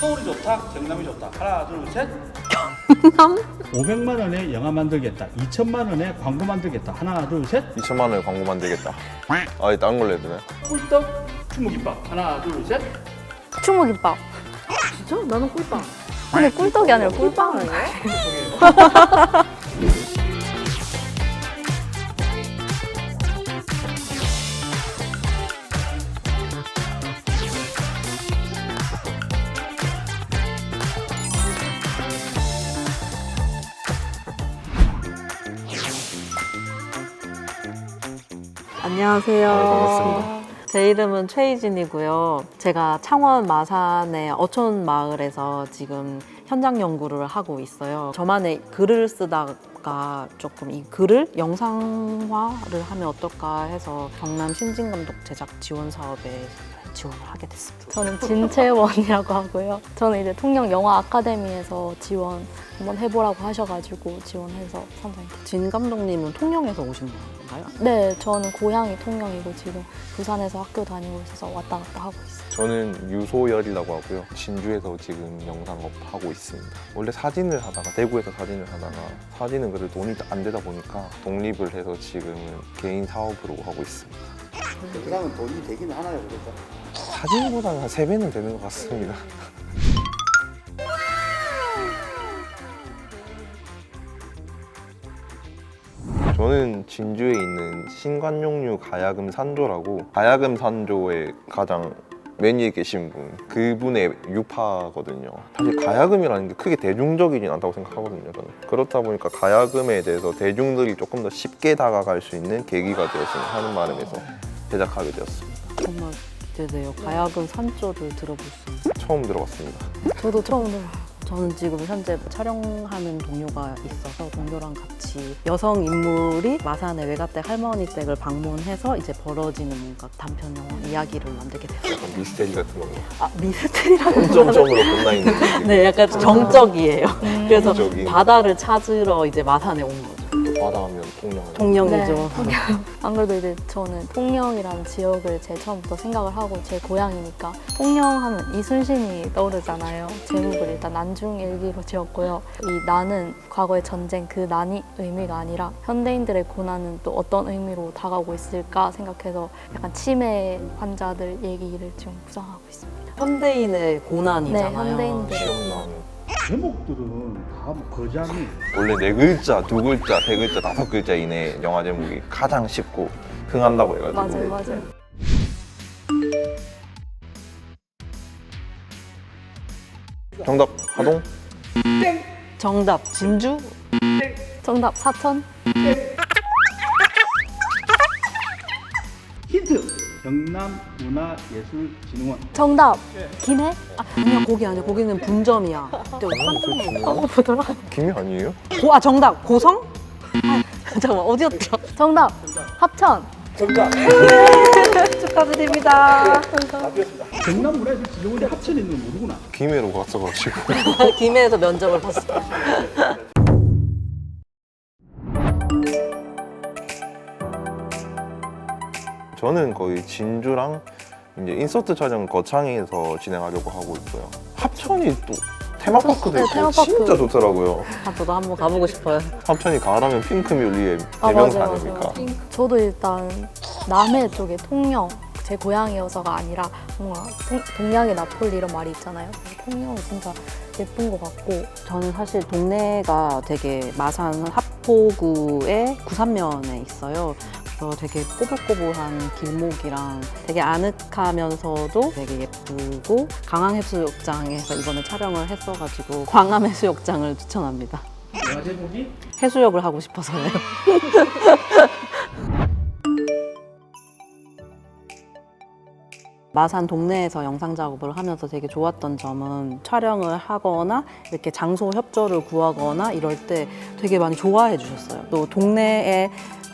서울이 좋다, 경남이 좋다. 하나, 둘, 셋. 500만 원에 영화 만들겠다. 2천만 원에 광고 만들겠다. 하나, 둘, 셋. 2천만 원에 광고 만들겠다. 아예 다른 걸로 해도 되나요? 꿀떡 충무김밥. 하나, 둘, 셋. 충무김밥. 진짜? 나는 꿀빵. 근데 꿀떡이 아니라 꿀빵 아니에요? 안녕하세요. 네, 반갑습니다. 제 이름은 최희진이고요. 제가 창원 마산의 어촌 마을에서 지금 현장 연구를 하고 있어요. 저만의 글을 쓰다가 조금 이 글을 영상화를 하면 어떨까 해서 경남 신진감독 제작 지원 사업에 지원을 하게 됐습니다. 저는 진채원이라고 하고요. 저는 이제 통영 영화 아카데미에서 지원 한번 해보라고 하셔가지고 지원해서 선정이 됐죠. 진 감독님은 통영에서 오신 건가요? 네, 저는 고향이 통영이고 지금 부산에서 학교 다니고 있어서 왔다 갔다 하고 있어요. 저는 유소열이라고 하고요. 진주에서 지금 영상업 하고 있습니다. 원래 사진을 하다가 대구에서 사진을 하다가 사진은 그래도 돈이 안 되다 보니까 독립을 해서 지금은 개인 사업으로 하고 있습니다. 그 다음은 돈이 되기는 하나요, 그러니까. 사진보다는 한 3배는 되는 것 같습니다. 저는 진주에 있는 신관용류 가야금 산조라고 가야금 산조의 가장 맨 위에 계신 분 그분의 유파거든요. 사실 가야금이라는 게 크게 대중적이진 않다고 생각하거든요 저는. 그렇다 보니까 가야금에 대해서 대중들이 조금 더 쉽게 다가갈 수 있는 계기가 되었으면 하는 바람에서 제작하게 되었습니다. 정말 기대돼요. 가야금 산조를 들어볼 수 있는. 처음 들어봤습니다 저도 처음 들어요. 저는 지금 현재 촬영하는 동료가 있어서 동료랑 같이 여성 인물이 마산의 외가댁 할머니 댁을 방문해서 이제 벌어지는 뭔가 단편 영화 이야기를 만들게 됐어요. 약간 미스테리 같은 건가 아 미스테리라고 점점으로 끝나 있는 네, 약간 정적이에요. 그래서 정적인. 바다를 찾으러 이제 마산에 온 거죠. 바다 하면 통영 동령이죠. 네, 통영. 안 그래도 이제 저는 통영이라는 지역을 제일 처음부터 생각을 하고 제 고향이니까 통영 하면 이순신이 떠오르잖아요. 제목을 일단 난중일기로 지었고요. 이 난은 과거의 전쟁 그 난이 의미가 아니라 현대인들의 고난은 또 어떤 의미로 다가오고 있을까 생각해서 약간 치매 환자들 얘기를 지금 구상하고 있습니다. 현대인의 고난이잖아요. 네, 현대인들. 시험 나오면 제목들은 다뭐 거장이 원래 네 글자, 두 글자, 세 글자, 다섯 글자 이내 영화 제목이 가장 쉽고 흥한다고 해가지고 맞아요, 맞아요. 정답 하동 정답 진주 정답 사천. 경남문화예술진흥원. 정답 김해. 아, 아니야 거기 아니야 거기는 분점이야. 근데 깜짝 놀랐어. 어 보더라. 김이 아니에요? 고, 아 정답 고성? 아, 잠깐만 어디였죠? 정답 합천. 정답. 축하드립니다. 경남문화예술진흥원에 합천에 있는 건 모르구나. 김해로 갔어가지고 김해에서 면접을 봤어. 저는 거의 진주랑 이제 인서트 촬영 거창에서 진행하려고 하고 있고요. 합천이 또 테마파크도 네, 있고 테마파크. 진짜 좋더라고요. 아, 저도 한번 가보고 싶어요. 합천이 가을하면 핑크뮬리의 아, 대명사 맞아요, 아닙니까? 저도 일단 남해 쪽에 통영 제 고향이어서가 아니라 뭔가 동, 동양의 나폴리 이런 말이 있잖아요. 통영이 진짜 예쁜 것 같고 저는 사실 동네가 되게 마산 합포구의 구산면에 있어요. 그래서 되게 꼬불꼬불한 길목이랑 되게 아늑하면서도 되게 예쁘고 강항 해수욕장에서 이번에 촬영을 했어가지고 광암 해수욕장을 추천합니다. 영화 제목이 해수욕을 하고 싶어서요. 마산 동네에서 영상 작업을 하면서 되게 좋았던 점은 촬영을 하거나 이렇게 장소 협조를 구하거나 이럴 때 되게 많이 좋아해 주셨어요. 또 동네에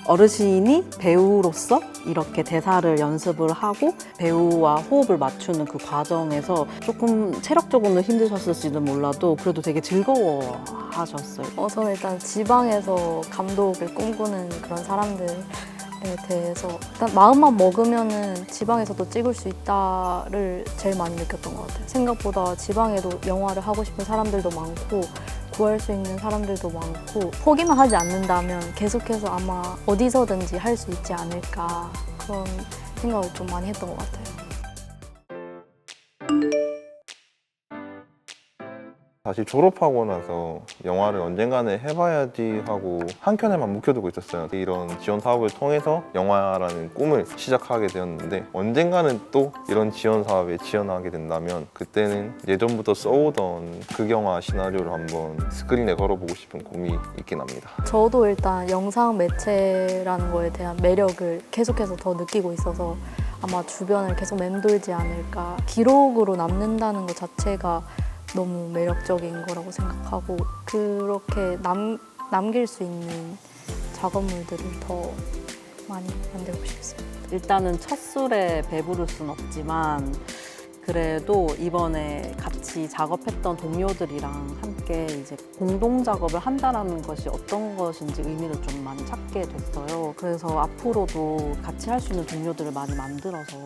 어르신이 배우로서 이렇게 대사를 연습을 하고 배우와 호흡을 맞추는 그 과정에서 조금 체력적으로는 힘드셨을지는 몰라도 그래도 되게 즐거워 하셨어요. 어, 저는 일단 지방에서 감독을 꿈꾸는 그런 사람들 대해서 일단 마음만 먹으면은 지방에서도 찍을 수 있다를 제일 많이 느꼈던 것 같아요. 생각보다 지방에도 영화를 하고 싶은 사람들도 많고 구할 수 있는 사람들도 많고 포기만 하지 않는다면 계속해서 아마 어디서든지 할 수 있지 않을까 그런 생각을 좀 많이 했던 것 같아요. 다시 졸업하고 나서 영화를 언젠가는 해봐야지 하고 한켠에만 묵혀두고 있었어요. 이런 지원 사업을 통해서 영화라는 꿈을 시작하게 되었는데 언젠가는 또 이런 지원 사업에 지원하게 된다면 그때는 예전부터 써오던 극영화 시나리오를 한번 스크린에 걸어보고 싶은 꿈이 있긴 합니다. 저도 일단 영상 매체라는 거에 대한 매력을 계속해서 더 느끼고 있어서 아마 주변을 계속 맴돌지 않을까. 기록으로 남는다는 것 자체가 너무 매력적인 거라고 생각하고 그렇게 남, 남길 수 있는 작업물들을 더 많이 만들고 싶습니다. 일단은 첫 술에 배부를 순 없지만 그래도 이번에 같이 작업했던 동료들이랑 함께 이제 공동 작업을 한다라는 것이 어떤 것인지 의미를 좀 많이 찾게 됐어요. 그래서 앞으로도 같이 할 수 있는 동료들을 많이 만들어서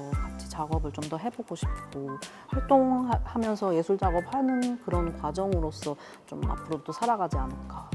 작업을 좀 더 해보고 싶고 활동하면서 예술 작업하는 그런 과정으로서 좀 앞으로 또 살아가지 않을까